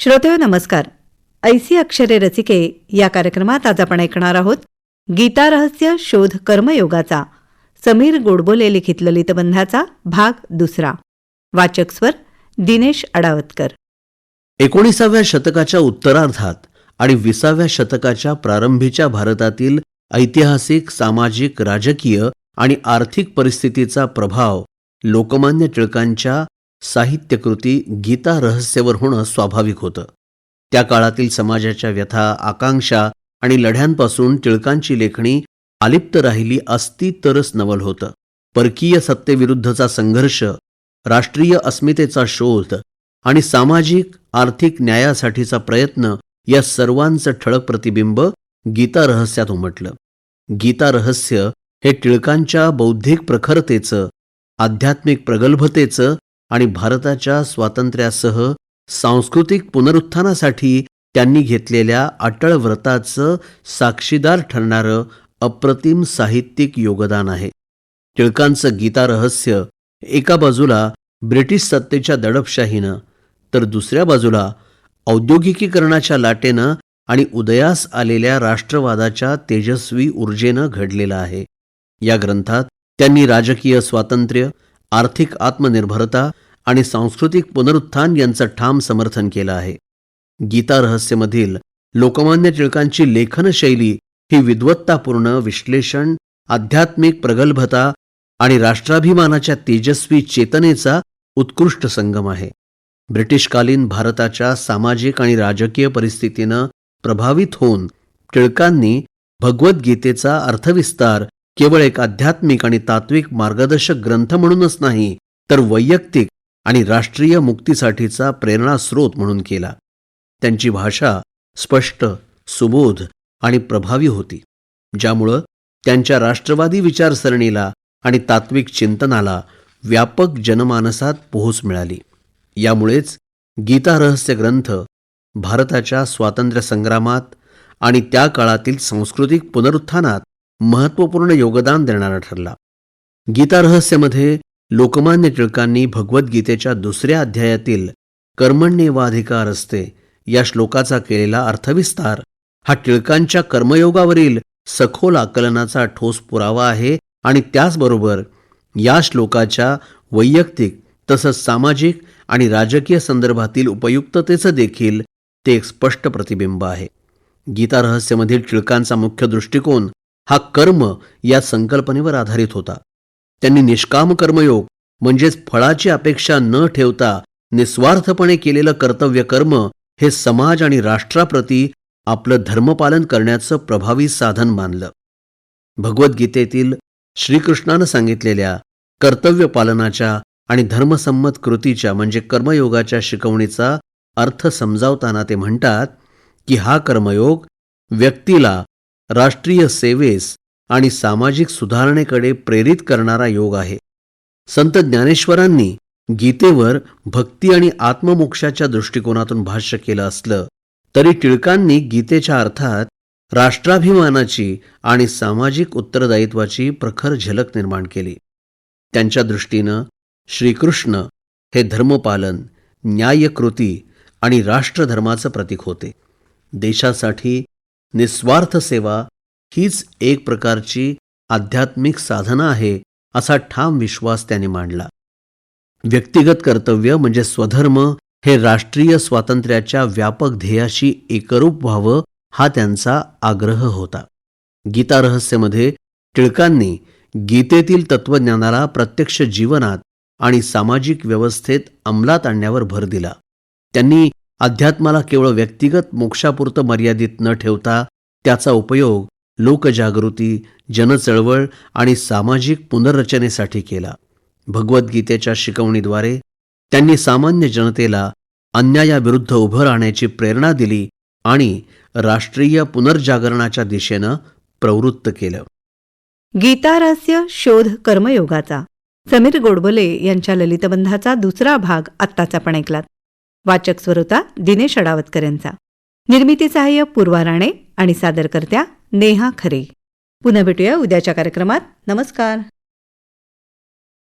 श्रोतेव नमस्कार. ऐसी अक्षरे रसिके या कार्यक्रमात आज आपण ऐकणार आहोत गीता रहस्य शोध कर्मयोगाचा समीर गोडबोले लिखित ललितबंधाचा भाग दुसरा. वाचक स्वर दिनेश अडावतकर. एकोणीसाव्या शतकाच्या उत्तरार्धात आणि विसाव्या शतकाच्या प्रारंभीच्या भारतातील ऐतिहासिक सामाजिक राजकीय आणि आर्थिक परिस्थितीचा प्रभाव लोकमान्य टिळकांच्या साहित्यकृती गीता रहस्यवर होणं स्वाभाविक होतं. त्या काळातील समाजाच्या व्यथा आकांक्षा आणि लढ्यांपासून टिळकांची लेखणी आलिप्त राहिली असती तरच नवल होतं. परकीय सत्तेविरुद्धचा संघर्ष राष्ट्रीय अस्मितेचा शोध आणि सामाजिक आर्थिक न्यायासाठीचा प्रयत्न या सर्वांचं ठळक प्रतिबिंब गीता रहस्यात उमटलं. गीता रहस्य हे टिळकांच्या बौद्धिक प्रखरतेचं आध्यात्मिक प्रगल्भतेचं आणि भारताच्या स्वातंत्र्यासह सांस्कृतिक पुनरुत्थानासाठी त्यांनी घेतलेल्या अटळ व्रताचं साक्षीदार ठरणारं अप्रतिम साहित्यिक योगदान आहे. टिळकांचं गीता रहस्य एका बाजूला ब्रिटिश सत्तेच्या दडपशाहीनं तर दुसऱ्या बाजूला औद्योगिकीकरणाच्या लाटेनं आणि उदयास आलेल्या राष्ट्रवादाच्या तेजस्वी ऊर्जेनं घडलेलं आहे. या ग्रंथात त्यांनी राजकीय स्वातंत्र्य आर्थिक आत्मनिर्भरता आणि सांस्कृतिक पुनरुत्थान यांचं ठाम समर्थन केलं आहे. गीता रहस्यमधील लोकमान्य टिळकांची लेखनशैली ही विद्वत्तापूर्ण विश्लेषण आध्यात्मिक प्रगल्भता आणि राष्ट्राभिमानाच्या तेजस्वी चेतनेचा उत्कृष्ट संगम आहे. ब्रिटिशकालीन भारताच्या सामाजिक आणि राजकीय परिस्थितीनं प्रभावित होऊन टिळकांनी भगवद्गीतेचा अर्थविस्तार केवळ एक आध्यात्मिक आणि तात्विक मार्गदर्शक ग्रंथ म्हणूनच नाही तर वैयक्तिक आणि राष्ट्रीय मुक्तीसाठीचा प्रेरणास्रोत म्हणून केला. त्यांची भाषा स्पष्ट सुबोध आणि प्रभावी होती ज्यामुळं त्यांच्या राष्ट्रवादी विचारसरणीला आणि तात्विक चिंतनाला व्यापक जनमानसात पोहोच मिळाली. यामुळेच गीता रहस्य ग्रंथ भारताच्या स्वातंत्र्य संग्रामात आणि त्या काळातील सांस्कृतिक पुनरुत्थानात महत्त्वपूर्ण योगदान देणारा ठरला. गीता रहस्यमध्ये लोकमान्य टिळकांनी भगवद्गीतेच्या दुसऱ्या अध्यायातील कर्मण्येवाधिकार असते या श्लोकाचा केलेला अर्थविस्तार हा टिळकांच्या कर्मयोगावरील सखोल आकलनाचा ठोस पुरावा आहे आणि त्याचबरोबर या श्लोकाच्या वैयक्तिक तसंच सामाजिक आणि राजकीय संदर्भातील उपयुक्ततेचं देखील ते एक स्पष्ट प्रतिबिंब आहे. गीता रहस्यमधील टिळकांचा मुख्य दृष्टिकोन हा कर्म या संकल्पनेवर आधारित होता. त्यांनी निष्काम कर्मयोग म्हणजेच फळाची अपेक्षा न ठेवता निस्वार्थपणे केलेलं कर्तव्य कर्म हे समाज आणि राष्ट्राप्रती आपलं धर्मपालन करण्याचं प्रभावी साधन मानलं. भगवद्गीतेतील श्रीकृष्णानं सांगितलेल्या कर्तव्य पालनाच्या आणि धर्मसंमत कृतीच्या म्हणजे कर्मयोगाच्या शिकवणीचा अर्थ समजावताना ते म्हणतात की हा कर्मयोग व्यक्तीला राष्ट्रीय सेवेस आणि सामाजिक सुधारणेकडे प्रेरित करणारा योग आहे. संत ज्ञानेश्वरांनी गीतेवर भक्ती आणि आत्ममोक्षाच्या दृष्टिकोनातून भाष्य केलं असलं तरी टिळकांनी गीतेच्या अर्थात राष्ट्राभिमानाची आणि सामाजिक उत्तरदायित्वाची प्रखर झलक निर्माण केली. त्यांच्या दृष्टीनं श्रीकृष्ण हे धर्मपालन न्यायकृती आणि राष्ट्रधर्माचं प्रतीक होते. देशासाठी निस्वार्थ सेवा हीच एक प्रकारची आध्यात्मिक साधना आहे असा ठाम विश्वास त्याने मांडला. व्यक्तिगत कर्तव्य म्हणजे स्वधर्म हे राष्ट्रीय स्वातंत्र्याच्या व्यापक ध्येयाशी एकरूप व्हावं हा त्यांचा आग्रह होता. गीता रहस्यमध्ये टिळकांनी गीतेतील तत्वज्ञानाला प्रत्यक्ष जीवनात आणि सामाजिक व्यवस्थेत अंमलात आणण्यावर भर दिला. त्यांनी अध्यात्माला केवळ व्यक्तिगत मोक्षापुरतं मर्यादित न ठेवता त्याचा उपयोग लोकजागृती जनचळवळ आणि सामाजिक पुनर्रचनेसाठी केला. भगवद्गीतेच्या शिकवणीद्वारे त्यांनी सामान्य जनतेला अन्यायाविरुद्ध उभं राहण्याची प्रेरणा दिली आणि राष्ट्रीय पुनर्जागरणाच्या दिशेनं प्रवृत्त केलं. गीतारहस्य शोध कर्मयोगाचा. समीर गोडबोले यांच्या ललितबंधाचा दुसरा भाग आत्ताच आपण ऐकलात. वाचक स्वरूता दिनेश अडावतकर यांचा निर्मिती सहाय्य पूर्वा राणे आणि सादरकर्त्या नेहा खरे. पुन्हा भेटूया उद्याच्या कार्यक्रमात. नमस्कार.